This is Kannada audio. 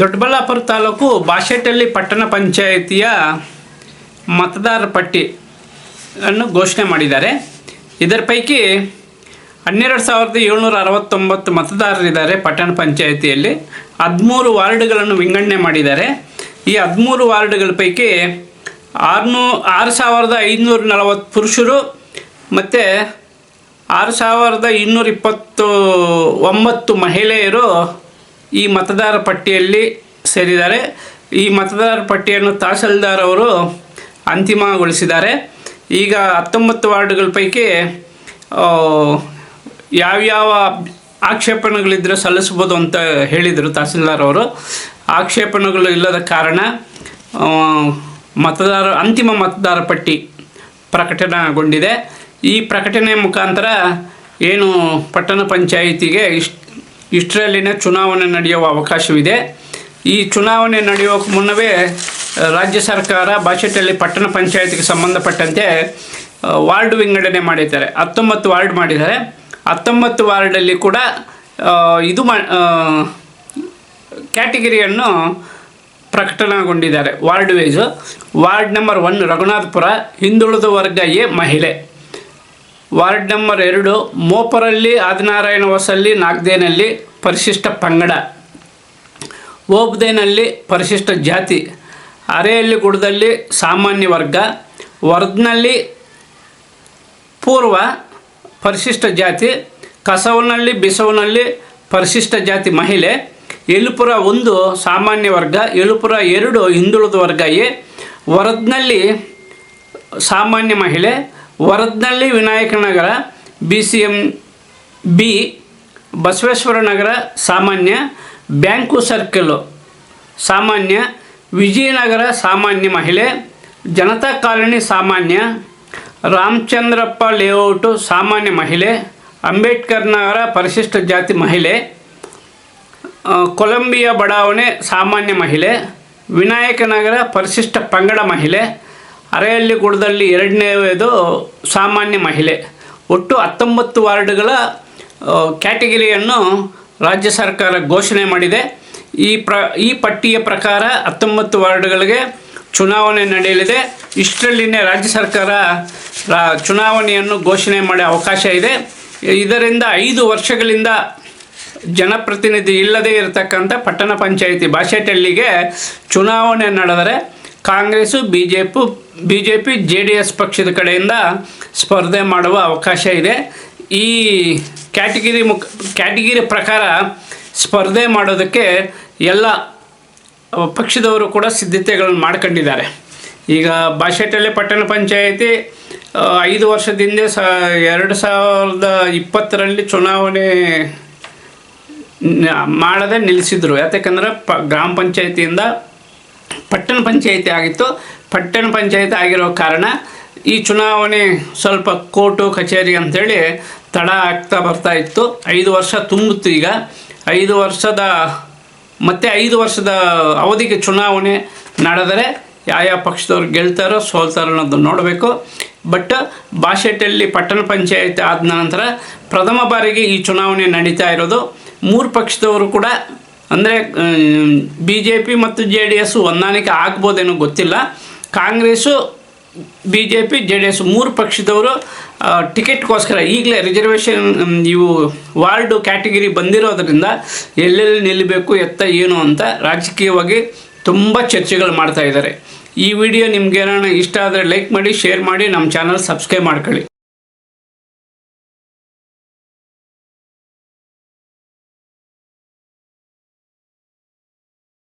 ದೊಡ್ಡಬಳ್ಳಾಪುರ ತಾಲೂಕು ಬಾಶೆಟ್ಟಳ್ಳಿ ಪಟ್ಟಣ ಪಂಚಾಯಿತಿಯ ಮತದಾರ ಪಟ್ಟಿ ಅನ್ನು ಘೋಷಣೆ ಮಾಡಿದ್ದಾರೆ. ಇದರ ಪೈಕಿ ಹನ್ನೆರಡು ಸಾವಿರದ ಏಳ್ನೂರ ಅರವತ್ತೊಂಬತ್ತು ಮತದಾರರಿದ್ದಾರೆ ಪಟ್ಟಣ ಪಂಚಾಯಿತಿಯಲ್ಲಿ. ಹದಿಮೂರು ವಾರ್ಡ್ಗಳನ್ನು ವಿಂಗಡಣೆ ಮಾಡಿದ್ದಾರೆ. ಈ ಹದಿಮೂರು ವಾರ್ಡ್ಗಳ ಪೈಕಿ ಆರುನೂ, ಆರು ಸಾವಿರದ ಐದುನೂರ ನಲವತ್ತು ಪುರುಷರು ಮತ್ತು ಆರು ಸಾವಿರದ ಇನ್ನೂರ ಇಪ್ಪತ್ತು ಒಂಬತ್ತು ಮಹಿಳೆಯರು ಈ ಮತದಾರ ಪಟ್ಟಿಯಲ್ಲಿ ಸೇರಿದ್ದಾರೆ. ಈ ಮತದಾರ ಪಟ್ಟಿಯನ್ನು ತಹಸೀಲ್ದಾರ್ ಅವರು ಅಂತಿಮಗೊಳಿಸಿದ್ದಾರೆ. ಈಗ ಹತ್ತೊಂಬತ್ತು ವಾರ್ಡ್ಗಳ ಪೈಕಿ ಯಾವ್ಯಾವ ಆಕ್ಷೇಪಣೆಗಳಿದ್ದರೆ ಸಲ್ಲಿಸ್ಬೋದು ಅಂತ ಹೇಳಿದರು ತಹಸೀಲ್ದಾರ್ ಅವರು. ಆಕ್ಷೇಪಣೆಗಳು ಇಲ್ಲದ ಕಾರಣ ಮತದಾರ, ಅಂತಿಮ ಮತದಾರ ಪಟ್ಟಿ ಪ್ರಕಟಣೆಗೊಂಡಿದೆ. ಈ ಪ್ರಕಟಣೆ ಮುಖಾಂತರ ಏನು ಪಟ್ಟಣ ಪಂಚಾಯಿತಿಗೆ ಇಷ್ಟ ಇಷ್ಟರಲ್ಲಿನ ಚುನಾವಣೆ ನಡೆಯುವ ಅವಕಾಶವಿದೆ. ಈ ಚುನಾವಣೆ ನಡೆಯೋಕೆ ಮುನ್ನವೇ ರಾಜ್ಯ ಸರ್ಕಾರ ಬಾಚೆಟ್ಟಳ್ಳಿ ಪಟ್ಟಣ ಪಂಚಾಯತ್ಗೆ ಸಂಬಂಧಪಟ್ಟಂತೆ ವಾರ್ಡ್ ವಿಂಗಡಣೆ ಮಾಡಿದ್ದಾರೆ. ಹತ್ತೊಂಬತ್ತು ವಾರ್ಡ್ ಮಾಡಿದ್ದಾರೆ. ಹತ್ತೊಂಬತ್ತು ವಾರ್ಡಲ್ಲಿ ಕೂಡ ಇದು ಮಾ ಕ್ಯಾಟಗರಿಯನ್ನು ಕ್ಯಾಟಗಿರಿಯನ್ನು ಪ್ರಕಟಣೆಗೊಂಡಿದ್ದಾರೆ ward wise. Ward number one, Raghunathpur, ಹಿಂದುಳಿದ ವರ್ಗ ಎ, ಮಹಿಳೆ. ವಾರ್ಡ್ ನಂಬರ್ ಎರಡು ಮೋಪರಲ್ಲಿ ಆದಿನಾರಾಯಣ ಹೊಸಲ್ಲಿ ನಾಗ್ದೇನಲ್ಲಿ ಪರಿಶಿಷ್ಟ ಪಂಗಡ. ಓಬ್ದೇನಲ್ಲಿ ಪರಿಶಿಷ್ಟ ಜಾತಿ. ಅರೆಯಲ್ಲಿ ಗುಡದಲ್ಲಿ ಸಾಮಾನ್ಯ ವರ್ಗ. ವರ್ದ್ನಲ್ಲಿ ಪೂರ್ವ ಪರಿಶಿಷ್ಟ ಜಾತಿ. ಕಸವನಲ್ಲಿ ಬಿಸವನಲ್ಲಿ ಪರಿಶಿಷ್ಟ ಜಾತಿ ಮಹಿಳೆ. ಎಲುಪುರ ಒಂದು ಸಾಮಾನ್ಯ ವರ್ಗ ಎಲುಪುರ ಎರಡು ಹಿಂದುಳಿದ ವರ್ಗ ಎ. ವರದ್ನಲ್ಲಿ ಸಾಮಾನ್ಯ ಮಹಿಳೆ. ವರದ್ನಲ್ಲಿ Vinayaka Nagar B C M B Basaveshwara Nagar ಸಾಮಾನ್ಯ, ಬ್ಯಾಂಕು ಸರ್ಕಲು ಸಾಮಾನ್ಯ, ವಿಜಯನಗರ ಸಾಮಾನ್ಯ ಮಹಿಳೆ, ಜನತಾ ಕಾಲೋನಿ ಸಾಮಾನ್ಯ, ರಾಮಚಂದ್ರಪ್ಪ ಲೇಔಟು ಸಾಮಾನ್ಯ ಮಹಿಳೆ, ಅಂಬೇಡ್ಕರ್ ನಗರ ಪರಿಶಿಷ್ಟ ಜಾತಿ ಮಹಿಳೆ ಕೊಲಂಬಿಯಾ ಬಡಾವಣೆ ಸಾಮಾನ್ಯ ಮಹಿಳೆ, ವಿನಾಯಕ ನಗರ ಪರಿಶಿಷ್ಟ ಪಂಗಡ ಮಹಿಳೆ ಅರೆಯಲ್ಲಿ ಗುಡದಲ್ಲಿ ಎರಡನೇದು ಸಾಮಾನ್ಯ ಮಹಿಳೆ. ಒಟ್ಟು ಹತ್ತೊಂಬತ್ತು ವಾರ್ಡ್ಗಳ ಕ್ಯಾಟಗರಿಯನ್ನು ರಾಜ್ಯ ಸರ್ಕಾರ ಘೋಷಣೆ ಮಾಡಿದೆ. ಈ ಪ್ರ, ಈ ಪಟ್ಟಿಯ ಪ್ರಕಾರ ಹತ್ತೊಂಬತ್ತು ವಾರ್ಡ್ಗಳಿಗೆ ಚುನಾವಣೆ ನಡೆಯಲಿದೆ. ಇಷ್ಟರಲ್ಲಿನೇ ರಾಜ್ಯ ಸರ್ಕಾರ ಚುನಾವಣೆಯನ್ನು ಘೋಷಣೆ ಮಾಡೋ ಅವಕಾಶ ಇದೆ. ಇದರಿಂದ ಐದು ವರ್ಷಗಳಿಂದ ಜನಪ್ರತಿನಿಧಿ ಇಲ್ಲದೇ ಇರತಕ್ಕಂಥ ಪಟ್ಟಣ ಪಂಚಾಯಿತಿ ಬಾಶೆಟಳ್ಳಿಗೆ ಚುನಾವಣೆ ನಡೆದರೆ Congress, BJP BJP, J D S ಪಕ್ಷದ ಕಡೆಯಿಂದ ಸ್ಪರ್ಧೆ ಮಾಡುವ ಅವಕಾಶ ಇದೆ. ಈ ಕ್ಯಾಟಗಿರಿ ಮುಖ, ಕ್ಯಾಟಗಿರಿ ಪ್ರಕಾರ ಸ್ಪರ್ಧೆ ಮಾಡೋದಕ್ಕೆ ಎಲ್ಲ ಪಕ್ಷದವರು ಕೂಡ ಸಿದ್ಧತೆಗಳನ್ನು ಮಾಡ್ಕೊಂಡಿದ್ದಾರೆ. ಈಗ ಬಾಶೆಟ್ಟಳ್ಳಿ ಪಟ್ಟಣ ಪಂಚಾಯಿತಿ ಐದು ವರ್ಷದ ಹಿಂದೆ ಸ, ಎರಡು ಸಾವಿರದ ಇಪ್ಪತ್ತರಲ್ಲಿ ಚುನಾವಣೆ ಮಾಡದೆ ನಿಲ್ಲಿಸಿದರು. ಯಾತಕ್ಕಂದ್ರೆ ಪ, ಗ್ರಾಮ ಪಂಚಾಯತಿಯಿಂದ ಪಟ್ಟಣ ಪಂಚಾಯಿತಿ ಆಗಿತ್ತು. ಪಟ್ಟಣ ಪಂಚಾಯಿತಿ ಆಗಿರೋ ಕಾರಣ ಈ ಚುನಾವಣೆ ಸ್ವಲ್ಪ ಕೋರ್ಟು, ಕಚೇರಿ ಅಂಥೇಳಿ ತಡ ಆಗ್ತಾ ಬರ್ತಾ ಇತ್ತು. ಐದು ವರ್ಷ ತುಂಬಿತ್ತು ಈಗ. ಐದು ವರ್ಷದ, ಮತ್ತೆ ಐದು ವರ್ಷದ ಅವಧಿಗೆ ಚುನಾವಣೆ ನಡೆದರೆ ಯಾವ ಯಾವ ಪಕ್ಷದವ್ರು ಗೆಲ್ತಾರೋ ಸೋಲ್ತಾರೋ ಅನ್ನೋದು ನೋಡಬೇಕು. ಬಟ್ ಬಾಶೆಟ್ಟಲ್ಲಿ ಪಟ್ಟಣ ಪಂಚಾಯತ್ ಆದ ನಂತರ ಪ್ರಥಮ ಬಾರಿಗೆ ಈ ಚುನಾವಣೆ ನಡೀತಾ ಇರೋದು. ಮೂರು ಪಕ್ಷದವರು ಕೂಡ ಅಂದರೆ ಬಿ ಜೆ ಪಿ ಮತ್ತು ಜೆ ಡಿ ಎಸ್ ಹೊಂದಾಣಿಕೆ ಆಗ್ಬೋದೇನೋ ಗೊತ್ತಿಲ್ಲ. Congress B J P J D S ಮೂರು ಪಕ್ಷದವರು ಟಿಕೆಟ್ಗೋಸ್ಕರ ಈಗಲೇ ರಿಸರ್ವೇಷನ್ ಇವು ವಾರ್ಡು ಕ್ಯಾಟಗರಿ ಬಂದಿರೋದ್ರಿಂದ ಎಲ್ಲೆಲ್ಲಿ ನಿಲ್ಲಬೇಕು ಎತ್ತ ಏನು ಅಂತ ರಾಜಕೀಯವಾಗಿ ತುಂಬ ಚರ್ಚೆಗಳು ಮಾಡ್ತಾ ಇದ್ದಾರೆ. ಈ ವಿಡಿಯೋ ನಿಮ್ಗೆ ಏನಾರ ಇಷ್ಟ ಆದರೆ ಲೈಕ್ ಮಾಡಿ, ಶೇರ್ ಮಾಡಿ, ನಮ್ಮ ಚಾನಲ್ ಸಬ್ಸ್ಕ್ರೈಬ್ ಮಾಡ್ಕೊಳ್ಳಿ.